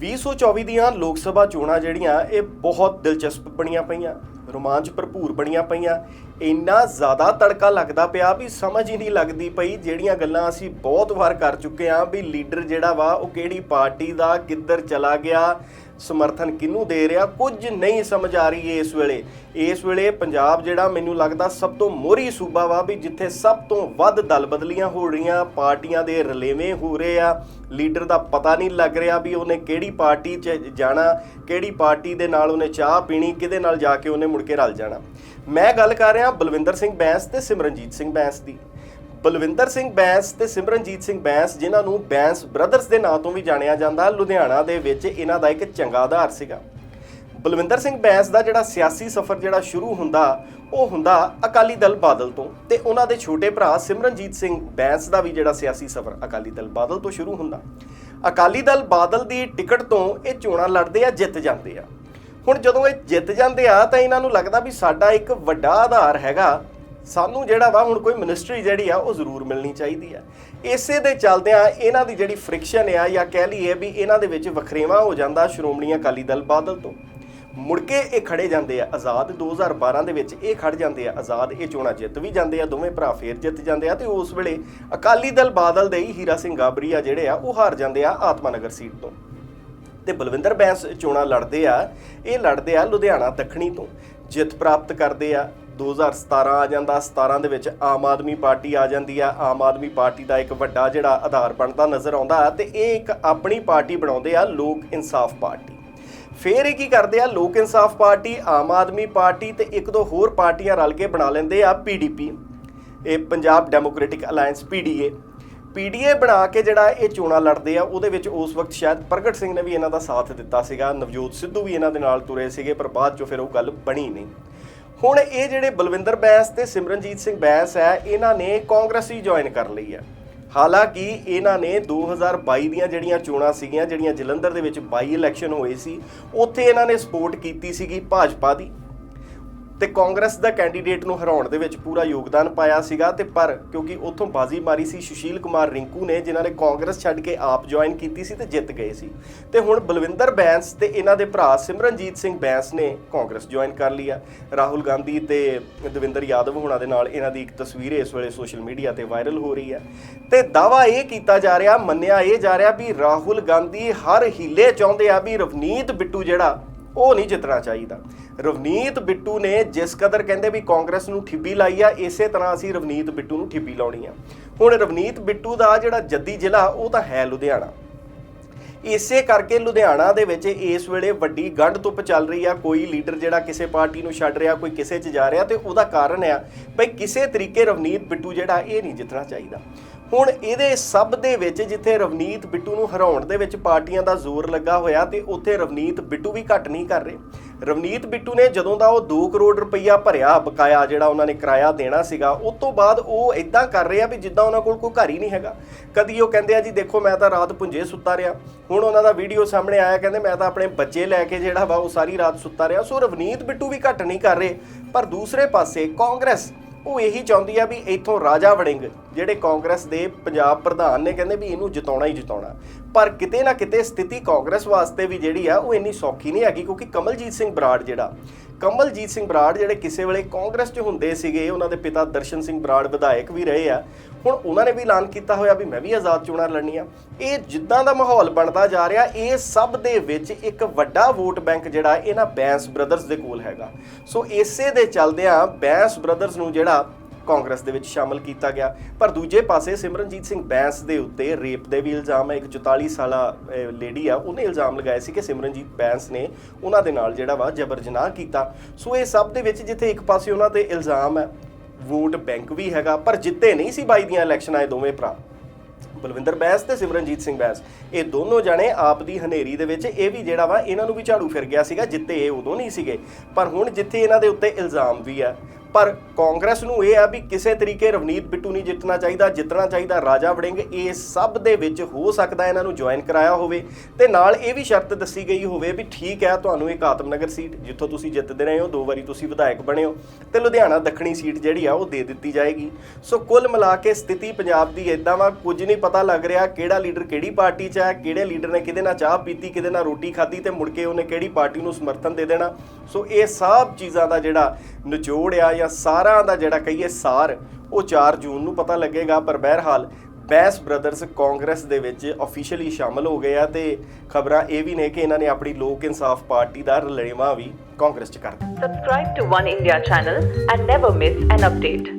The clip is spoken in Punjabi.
2024 ਦੀਆਂ ਲੋਕ ਸਭਾ ਚੋਣਾਂ ਜਿਹੜੀਆਂ, ਇਹ ਬਹੁਤ ਦਿਲਚਸਪ ਬਣੀਆਂ ਪਈਆਂ, ਰੋਮਾਂਚ ਭਰਪੂਰ ਬਣੀਆਂ ਪਈਆਂ। ਇੰਨਾ ਜ਼ਿਆਦਾ ਤੜਕਾ ਲੱਗਦਾ ਪਿਆ ਵੀ ਸਮਝ ਹੀ ਨਹੀਂ ਲੱਗਦੀ ਪਈ ਜਿਹੜੀਆਂ ਗੱਲਾਂ ਅਸੀਂ ਬਹੁਤ ਵਾਰ ਕਰ ਚੁੱਕੇ ਆਂ ਵੀ ਲੀਡਰ ਜਿਹੜਾ ਵਾ, ਉਹ ਕਿਹੜੀ ਪਾਰਟੀ ਦਾ, ਕਿੱਧਰ ਚਲਾ ਗਿਆ ਸਮਰਥਨ ਕਿਹਨੂੰ ਦੇ ਰਿਹਾ, ਕੁਝ ਨਹੀਂ ਸਮਝ ਆ ਰਹੀ ਇਸ ਵੇਲੇ। ਇਸ ਵੇਲੇ ਪੰਜਾਬ ਜਿਹੜਾ ਮੈਨੂੰ ਲੱਗਦਾ ਸਭ ਤੋਂ ਮੋਹਰੀ ਸੂਬਾ ਵਾ ਵੀ ਜਿੱਥੇ ਸਭ ਤੋਂ ਵੱਧ ਦਲ ਬਦਲੀਆਂ ਹੋ ਰਹੀਆਂ, ਪਾਰਟੀਆਂ ਦੇ ਰਲੇਵੇਂ ਹੋ ਰਹੇ ਆ। ਲੀਡਰ ਦਾ ਪਤਾ ਨਹੀਂ ਲੱਗ ਰਿਹਾ ਵੀ ਉਹਨੇ ਕਿਹੜੀ ਪਾਰਟੀ 'ਚ ਜਾਣਾ, ਕਿਹੜੀ ਪਾਰਟੀ ਦੇ ਨਾਲ ਉਹਨੇ ਚਾਹ ਪੀਣੀ, ਕਿਹਦੇ ਨਾਲ ਜਾ ਕੇ ਉਹਨੇ ਮੁੜ ਕੇ ਰਲ ਜਾਣਾ। ਮੈਂ ਗੱਲ ਕਰ ਰਿਹਾ ਬਲਵਿੰਦਰ ਸਿੰਘ ਬੈਂਸ ਤੇ ਸਿਮਰਨਜੀਤ ਸਿੰਘ ਬੈਂਸ ਦੀ। ਬਲਵਿੰਦਰ ਸਿੰਘ ਬੈਂਸ ਤੇ ਸਿਮਰਨਜੀਤ ਸਿੰਘ ਬੈਂਸ, ਜਿਨ੍ਹਾਂ ਨੂੰ ਬੈਂਸ ਬ੍ਰਦਰਸ ਦੇ ਨਾਂ ਤੋਂ ਵੀ ਜਾਣਿਆ ਜਾਂਦਾ, ਲੁਧਿਆਣਾ ਦੇ ਵਿੱਚ ਇਹਨਾਂ ਦਾ ਇੱਕ ਚੰਗਾ ਆਧਾਰ ਸੀਗਾ। ਬਲਵਿੰਦਰ ਸਿੰਘ ਬੈਂਸ ਦਾ ਜਿਹੜਾ ਸਿਆਸੀ ਸਫ਼ਰ ਜਿਹੜਾ ਸ਼ੁਰੂ ਹੁੰਦਾ, ਉਹ ਹੁੰਦਾ ਅਕਾਲੀ ਦਲ ਬਾਦਲ ਤੋਂ ਤੇ ਉਹਨਾਂ ਦੇ ਛੋਟੇ ਭਰਾ ਸਿਮਰਨਜੀਤ ਸਿੰਘ ਬੈਂਸ ਦਾ ਵੀ ਜਿਹੜਾ ਸਿਆਸੀ ਸਫ਼ਰ ਅਕਾਲੀ ਦਲ ਬਾਦਲ ਤੋਂ ਸ਼ੁਰੂ ਹੁੰਦਾ। ਅਕਾਲੀ ਦਲ ਬਾਦਲ ਦੀ ਟਿਕਟ ਤੋਂ ਇਹ ਚੋਣਾਂ ਲੜਦੇ ਆ, ਜਿੱਤ ਜਾਂਦੇ ਆ। ਹੁਣ ਜਦੋਂ ਇਹ ਜਿੱਤ ਜਾਂਦੇ ਆ, ਤਾਂ ਇਹਨਾਂ ਨੂੰ ਲੱਗਦਾ ਵੀ ਸਾਡਾ ਇੱਕ ਵੱਡਾ ਆਧਾਰ ਹੈਗਾ ਸਾਨੂੰ ਜਿਹੜਾ ਵਾ ਹੁਣ ਕੋਈ ਮਿਨਿਸਟਰੀ ਜਿਹੜੀ ਆ, ਉਹ ਜ਼ਰੂਰ ਮਿਲਣੀ ਚਾਹੀਦੀ ਆ। ਇਸੇ ਦੇ ਚਲਦਿਆਂ ਇਹਨਾਂ ਦੀ ਜਿਹੜੀ ਫ੍ਰਿਕਸ਼ਨ ਆ, ਜਾਂ ਕਹਿ ਲਈਏ ਵੀ ਇਹਨਾਂ ਦੇ ਵਿੱਚ ਵਖਰੇਵਾ ਹੋ ਜਾਂਦਾ ਸ਼੍ਰੋਮਣੀ ਅਕਾਲੀ ਦਲ ਬਾਦਲ ਤੋਂ। ਮੁੜ ਕੇ ਇਹ ਖੜੇ ਜਾਂਦੇ ਆ ਆਜ਼ਾਦ 2012 ਦੇ ਵਿੱਚ, ਇਹ ਖੜ ਜਾਂਦੇ ਆ ਆਜ਼ਾਦ, ਇਹ ਚੋਣਾਂ ਜਿੱਤ ਵੀ ਜਾਂਦੇ ਆ, ਦੋਵੇਂ ਭਰਾ ਫੇਰ ਜਿੱਤ ਜਾਂਦੇ ਆ ਤੇ ਉਸ ਵੇਲੇ ਅਕਾਲੀ ਦਲ ਬਾਦਲ ਦੇ ਹੀ ਹੀਰਾ ਸਿੰਘ ਗਾਬਰੀਆ ਜਿਹੜੇ ਆ, ਉਹ ਹਾਰ ਜਾਂਦੇ ਆ ਆਤਮਾਨਗਰ ਸੀਟ ਤੋਂ। ਤੇ ਬਲਵਿੰਦਰ ਬੈਂਸ ਚੋਣਾਂ ਲੜਦੇ ਆ, ਇਹ ਲੜਦੇ ਆ ਲੁਧਿਆਣਾ ਦੱਖਣੀ ਤੋਂ। ਜਿੱਤ ਪ੍ਰਾਪਤ ਕਰਦੇ ਆ। 2017 ਆ ਜਾਂਦਾ 17 ਦੇ ਵਿੱਚ ਆਮ ਆਦਮੀ ਪਾਰਟੀ ਆ ਜਾਂਦੀ ਆ। ਆਮ ਆਦਮੀ ਪਾਰਟੀ ਦਾ ਇੱਕ ਵੱਡਾ ਜਿਹੜਾ ਆਧਾਰ ਬਣਦਾ ਨਜ਼ਰ ਆਉਂਦਾ ਤੇ ਇਹ ਇੱਕ ਆਪਣੀ ਪਾਰਟੀ ਬਣਾਉਂਦੇ ਆ, ਲੋਕ ਇਨਸਾਫ ਪਾਰਟੀ। ਫੇਰ ਇਹ ਕੀ ਕਰਦੇ ਆ, ਲੋਕ ਇਨਸਾਫ ਪਾਰਟੀ, ਆਮ ਆਦਮੀ ਪਾਰਟੀ ਤੇ ਇੱਕ ਦੋ ਹੋਰ ਪਾਰਟੀਆਂ ਰਲ ਕੇ ਬਣਾ ਲੈਂਦੇ ਆ ਪੀਡੀਪੀ ਇਹ Punjab democratic alliance PDA PDA ਬਣਾ ਕੇ ਜਿਹੜਾ ਇਹ ਚੋਣਾਂ ਲੜਦੇ ਆ, ਉਹਦੇ ਵਿੱਚ ਉਸ ਵਕਤ ਸ਼ਾਇਦ ਪ੍ਰਗਟ ਸਿੰਘ ਨੇ ਵੀ ਇਹਨਾਂ ਦਾ ਸਾਥ ਦਿੱਤਾ ਸੀਗਾ, ਨਵਜੋਤ ਸਿੱਧੂ ਵੀ ਇਹਨਾਂ ਦੇ ਨਾਲ ਤੁਰੇ ਸੀਗੇ, ਪਰ ਬਾਅਦ ਚੋਂ ਫਿਰ ਉਹ ਗੱਲ ਬਣੀ ਨਹੀਂ। ਹੁਣ ਇਹ ਜਿਹੜੇ ਬਲਵਿੰਦਰ ਬੈਂਸ ਤੇ ਸਿਮਰਨਜੀਤ ਸਿੰਘ ਬੈਂਸ ਹੈ, ਇਹਨਾਂ ਨੇ ਕਾਂਗਰਸ ਹੀ ਜੁਆਇਨ ਕਰ ਲਈ ਹੈ। ਹਾਲਾਂਕਿ ਇਹਨਾਂ ਨੇ 2022 ਦੀਆਂ ਜਿਹੜੀਆਂ ਚੋਣਾਂ ਸੀਗੀਆਂ, ਜਿਹੜੀਆਂ ਜਲੰਧਰ ਦੇ ਵਿੱਚ ਬਾਈ ਇਲੈਕਸ਼ਨ ਹੋਏ ਸੀ, ਉੱਥੇ ਇਹਨਾਂ ਨੇ ਸਪੋਰਟ ਕੀਤੀ ਸੀਗੀ ਭਾਜਪਾ ਦੀ। ਤੇ ਕਾਂਗਰਸ ਦਾ ਕੈਂਡੀਡੇਟ ਨੂੰ ਹਰਾਉਣ ਦੇ ਵਿੱਚ ਪੂਰਾ ਯੋਗਦਾਨ ਪਾਇਆ ਸੀਗਾ ਤੇ ਪਰ ਕਿਉਂਕਿ ਉੱਥੋਂ ਬਾਜ਼ੀ ਮਾਰੀ ਸੀ, ਸੁਸ਼ੀਲ ਕੁਮਾਰ ਰਿੰਕੂ ਨੇ, ਜਿਨ੍ਹਾਂ ਨੇ ਕਾਂਗਰਸ ਛੱਡ ਕੇ ਆਪ ਜੁਆਇਨ ਕੀਤੀ ਸੀ ਤੇ ਜਿੱਤ ਗਏ ਸੀ। ਤੇ ਹੁਣ ਬਲਵਿੰਦਰ ਬੈਂਸ ਤੇ ਇਹਨਾਂ ਦੇ ਭਰਾ ਸਿਮਰਨਜੀਤ ਸਿੰਘ ਬੈਂਸ ਨੇ ਕਾਂਗਰਸ ਜੁਆਇਨ ਕਰ ਲਈ ਆ। ਰਾਹੁਲ ਗਾਂਧੀ ਤੇ ਦਵਿੰਦਰ ਯਾਦਵ ਹੋਣਾ ਦੇ ਨਾਲ ਇਹਨਾਂ ਦੀ ਇੱਕ ਤਸਵੀਰ ਇਸ ਵੇਲੇ ਸੋਸ਼ਲ ਮੀਡੀਆ ਤੇ ਵਾਇਰਲ ਹੋ ਰਹੀ ਹੈ ਤੇ ਦਾਵਾ ਇਹ ਕੀਤਾ ਜਾ ਰਿਹਾ, ਮੰਨਿਆ ਇਹ ਜਾ ਰਿਹਾ ਵੀ ਰਾਹੁਲ ਗਾਂਧੀ ਹਰ ਹੀਲੇ ਚਾਹੁੰਦੇ ਆ ਵੀ ਰਵਨੀਤ ਬਿੱਟੂ ਜਿਹੜਾ, ਉਹ ਨਹੀਂ ਜਿੱਤਣਾ ਚਾਹੀਦਾ। ਰਵਨੀਤ ਬਿੱਟੂ ਨੇ ਜਿਸ ਕਦਰ ਕਹਿੰਦੇ ਵੀ ਕਾਂਗਰਸ ਨੂੰ ਠਿੱਬੀ ਲਾਈ ਆ, ਇਸੇ ਤਰ੍ਹਾਂ ਅਸੀਂ ਰਵਨੀਤ ਬਿੱਟੂ ਨੂੰ ਠਿੱਬੀ ਲਾਉਣੀ ਆ। ਹੁਣ ਰਵਨੀਤ ਬਿੱਟੂ ਦਾ ਜਿਹੜਾ ਜੱਦੀ ਜ਼ਿਲ੍ਹਾ, ਉਹ ਤਾਂ ਹੈ ਲੁਧਿਆਣਾ। ਇਸੇ ਕਰਕੇ ਲੁਧਿਆਣਾ ਦੇ ਵਿੱਚ ਇਸ ਵੇਲੇ ਵੱਡੀ ਗੰਢ ਧੁੱਪ ਚੱਲ ਰਹੀ ਆ। ਕੋਈ ਲੀਡਰ ਜਿਹੜਾ ਕਿਸੇ ਪਾਰਟੀ ਨੂੰ ਛੱਡ ਰਿਹਾ, ਕੋਈ ਕਿਸੇ 'ਚ ਜਾ ਰਿਹਾ ਤੇ ਉਹਦਾ ਕਾਰਨ ਆ ਭਈ ਕਿਸੇ ਤਰੀਕੇ ਰਵਨੀਤ ਬਿੱਟੂ ਜਿਹੜਾ, ਇਹ ਨਹੀਂ ਜਿੱਤਣਾ ਚਾਹੀਦਾ। ਹੁਣ ਇਹਦੇ ਸਭ ਦੇ ਵਿੱਚ ਜਿੱਥੇ ਰਵਨੀਤ ਬਿੱਟੂ ਨੂੰ ਹਰਾਉਣ ਦੇ ਵਿੱਚ ਪਾਰਟੀਆਂ ਦਾ ਜ਼ੋਰ ਲੱਗਾ ਹੋਇਆ ਤੇ ਉੱਥੇ ਰਵਨੀਤ ਬਿੱਟੂ ਵੀ ਘੱਟ ਨਹੀਂ ਕਰ ਰਹੇ। ਰਵਨੀਤ ਬਿੱਟੂ ਨੇ ਜਦੋਂ ਦਾ ਉਹ 2 ਕਰੋੜ ਰੁਪਈਆ ਭਰਿਆ ਬਕਾਇਆ ਜਿਹੜਾ ਉਹਨਾਂ ਨੇ ਕਿਰਾਇਆ ਦੇਣਾ ਸੀਗਾ, ਉਸ ਤੋਂ ਬਾਅਦ ਉਹ ਇਦਾਂ ਕਰ ਰਹੇ ਆ ਵੀ ਜਿੱਦਾਂ ਉਹਨਾਂ ਕੋਲ ਕੋਈ ਘਰ ਹੀ ਨਹੀਂ ਹੈਗਾ। ਕਦੀ ਉਹ ਕਹਿੰਦੇ ਆ ਜੀ, ਦੇਖੋ ਮੈਂ ਤਾਂ ਰਾਤ ਪੁੰਜੇ ਸੁੱਤਾ ਰਿਹਾ। ਹੁਣ ਉਹਨਾਂ ਦਾ ਵੀਡੀਓ ਸਾਹਮਣੇ ਆਇਆ, ਕਹਿੰਦੇ ਮੈਂ ਤਾਂ ਆਪਣੇ ਬੱਚੇ ਲੈ ਕੇ ਜਿਹੜਾ ਵਾ ਉਹ ਸਾਰੀ ਰਾਤ ਸੁੱਤਾ ਰਿਹਾ। ਸੋ ਰਵਨੀਤ ਬਿੱਟੂ ਵੀ ਘੱਟ ਨਹੀਂ ਕਰ ਰਹੇ, ਪਰ ਦੂਸਰੇ ਪਾਸੇ ਕਾਂਗਰਸ ਉਹ ਇਹੀ ਚਾਹੁੰਦੀ ਆ ਵੀ ਇੱਥੋਂ ਰਾਜਾ ਵੜਿੰਗ, ਜਿਹੜੇ ਕਾਂਗਰਸ ਦੇ ਪੰਜਾਬ ਪ੍ਰਧਾਨ ਨੇ, ਕਹਿੰਦੇ ਵੀ ਇਹਨੂੰ ਜਿਤਾਉਣਾ ਹੀ ਜਿਤਾਉਣਾ। ਪਰ ਕਿਤੇ ਨਾ ਕਿਤੇ ਸਥਿਤੀ ਕਾਂਗਰਸ ਵਾਸਤੇ ਵੀ ਜਿਹੜੀ ਆ, ਉਹ ਇੰਨੀ ਸੌਖੀ ਨਹੀਂ ਹੈਗੀ, ਕਿਉਂਕਿ ਕਮਲਜੀਤ ਸਿੰਘ ਬਰਾੜ ਜਿਹੜਾ ਕਮਲਜੀਤ ਸਿੰਘ ਬਰਾੜ ਜਿਹੜੇ ਕਿਸੇ ਵੇਲੇ ਕਾਂਗਰਸ 'ਚ ਹੁੰਦੇ ਸੀਗੇ, ਉਹਨਾਂ ਦੇ ਪਿਤਾ ਦਰਸ਼ਨ ਸਿੰਘ ਬਰਾੜ ਵਿਧਾਇਕ ਵੀ ਰਹੇ ਆ। ਹੁਣ ਉਹਨਾਂ ਨੇ ਵੀ ਐਲਾਨ ਕੀਤਾ ਹੋਇਆ ਵੀ ਮੈਂ ਵੀ ਆਜ਼ਾਦ ਚੋਣਾਂ ਲੜਨੀਆਂ ਇਹ ਜਿੱਦਾਂ ਦਾ ਮਾਹੌਲ ਬਣਦਾ ਜਾ ਰਿਹਾ, ਇਹ ਸਭ ਦੇ ਵਿੱਚ ਇੱਕ ਵੱਡਾ ਵੋਟ ਬੈਂਕ ਜਿਹੜਾ ਇਹਨਾਂ ਬੈਂਸ ਬ੍ਰਦਰਸ ਦੇ ਕੋਲ ਹੈਗਾ। ਸੋ ਇਸੇ ਦੇ ਚੱਲਦਿਆਂ ਬੈਂਸ ਬ੍ਰਦਰਸ ਨੂੰ ਜਿਹੜਾ ਕਾਂਗਰਸ ਦੇ ਵਿੱਚ ਸ਼ਾਮਲ ਕੀਤਾ ਗਿਆ। ਪਰ ਦੂਜੇ ਪਾਸੇ ਸਿਮਰਨਜੀਤ ਸਿੰਘ ਬੈਂਸ ਦੇ ਉੱਤੇ ਰੇਪ ਦੇ ਵੀ ਇਲਜ਼ਾਮ ਹੈ ਇੱਕ 44 ਸਾਲਾ ਲੇਡੀ ਆ, ਉਹਨੇ ਇਲਜ਼ਾਮ ਲਗਾਏ ਸੀ ਕਿ ਸਿਮਰਨਜੀਤ ਬੈਂਸ ਨੇ ਉਹਨਾਂ ਦੇ ਨਾਲ ਜਿਹੜਾ ਵਾ ਜਬਰ ਜਨਾਹ ਕੀਤਾ। ਸੋ ਇਹ ਸਭ ਦੇ ਵਿੱਚ ਜਿੱਥੇ ਇੱਕ ਪਾਸੇ ਉਹਨਾਂ ਤੇ ਇਲਜ਼ਾਮ ਹੈ ਵੋਟ ਬੈਂਕ ਵੀ ਹੈਗਾ, ਪਰ ਜਿੱਤੇ ਨਹੀਂ ਸੀ ਬਾਈ ਦੀਆਂ ਇਲੈਕਸ਼ਨਾਂ ਇਹ ਦੋਵੇਂ ਭਰਾ। ਬਲਵਿੰਦਰ ਬੈਂਸ ਤੇ ਸਿਮਰਨਜੀਤ ਸਿੰਘ ਬੈਂਸ, ਇਹ ਦੋਨੋਂ ਜਾਣੇ ਆਪ ਦੀ ਹਨੇਰੀ ਦੇ ਵਿੱਚ ਇਹ ਵੀ ਜਿਹੜਾ ਵਾ ਇਹਨਾਂ ਨੂੰ ਵੀ ਝਾੜੂ ਫਿਰ ਗਿਆ ਸੀਗਾ, ਜਿੱਤੇ ਇਹ ਉਦੋਂ ਨਹੀਂ ਸੀਗੇ। ਪਰ ਹੁਣ ਜਿੱਥੇ ਇਹਨਾਂ ਦੇ ਉੱਤੇ ਇਲਜ਼ਾਮ ਵੀ ਆ ਪਰ ਕਾਂਗਰਸ ਨੂੰ ਇਹ ਆ ਵੀ ਕਿਸੇ ਤਰੀਕੇ ਰਵਨੀਤ ਬਿੱਟੂ ਨਹੀਂ ਜਿੱਤਣਾ ਚਾਹੀਦਾ ਜਿੱਤਣਾ ਚਾਹੀਦਾ, ਰਾਜਾ ਵੜਿੰਗ, ਇਹ ਸਭ ਦੇ ਵਿੱਚ ਹੋ ਸਕਦਾ ਇਹਨਾਂ ਨੂੰ ਜੁਆਇਨ ਕਰਾਇਆ ਹੋਵੇ। ਤੇ ਨਾਲ ਇਹ ਵੀ ਸ਼ਰਤ ਦੱਸੀ ਗਈ ਹੋਵੇ ਵੀ ਠੀਕ ਹੈ, ਤੁਹਾਨੂੰ ਇੱਕ ਆਤਮਨਗਰ ਸੀਟ, ਜਿੱਥੋਂ ਤੁਸੀਂ ਜਿੱਤਦੇ ਰਹੇ ਹੋ, ਦੋ ਵਾਰੀ ਤੁਸੀਂ ਵਿਧਾਇਕ ਬਣੇ ਹੋ, ਤੇ ਲੁਧਿਆਣਾ ਦੱਖਣੀ ਸੀਟ ਜਿਹੜੀ ਆ, ਉਹ ਦੇ ਦਿੱਤੀ ਜਾਏਗੀ। ਸੋ ਕੁੱਲ ਮਿਲਾ ਕੇ ਸਥਿਤੀ ਪੰਜਾਬ ਦੀ ਇਦਾਂ ਵਾ, ਕੁਝ ਨਹੀਂ ਪਤਾ ਲੱਗ ਰਿਹਾ ਕਿਹੜਾ ਲੀਡਰ ਕਿਹੜੀ ਪਾਰਟੀ 'ਚ ਹੈ, ਕਿਹੜੇ ਲੀਡਰ ਨੇ ਕਿਹਦੇ ਨਾਲ ਚਾਹ ਪੀਤੀ, ਕਿਹਦੇ ਨਾਲ ਰੋਟੀ ਖਾਧੀ ਤੇ ਮੁੜ ਕੇ ਉਹਨੇ ਕਿਹੜੀ ਪਾਰਟੀ ਨੂੰ ਸਮਰਥਨ ਦੇ ਦੇਣਾ। ਸੋ ਇਹ ਸਭ ਚੀਜ਼ਾਂ ਦਾ ਜਿਹੜਾ ਨਿਚੋੜ ਆ ਜਾਂ ਸਾਰਾ ਦਾ ਜਿਹੜਾ ਕਹੀਏ ਸਾਰ, ਉਹ 4 ਜੂਨ ਨੂੰ ਪਤਾ ਲੱਗੇਗਾ ਪਰ ਬਹਿਰਹਾਲ ਬੈਸ ਬ੍ਰਦਰਸ ਕਾਂਗਰਸ ਦੇ ਵਿੱਚ ਅਫੀਸ਼ੀਅਲੀ ਸ਼ਾਮਲ ਹੋ ਗਏ ਆ ਤੇ ਖਬਰਾਂ ਇਹ ਵੀ ਨੇ ਕਿ ਇਹਨਾਂ ਨੇ ਆਪਣੀ ਲੋਕ ਇਨਸਾਫ ਪਾਰਟੀ ਦਾ ਰਲੇਵਾਂ ਵੀ ਕਾਂਗਰਸ 'ਚ ਕਰ ਦਿੱਤਾ Subscribe to One India channel and never miss an update.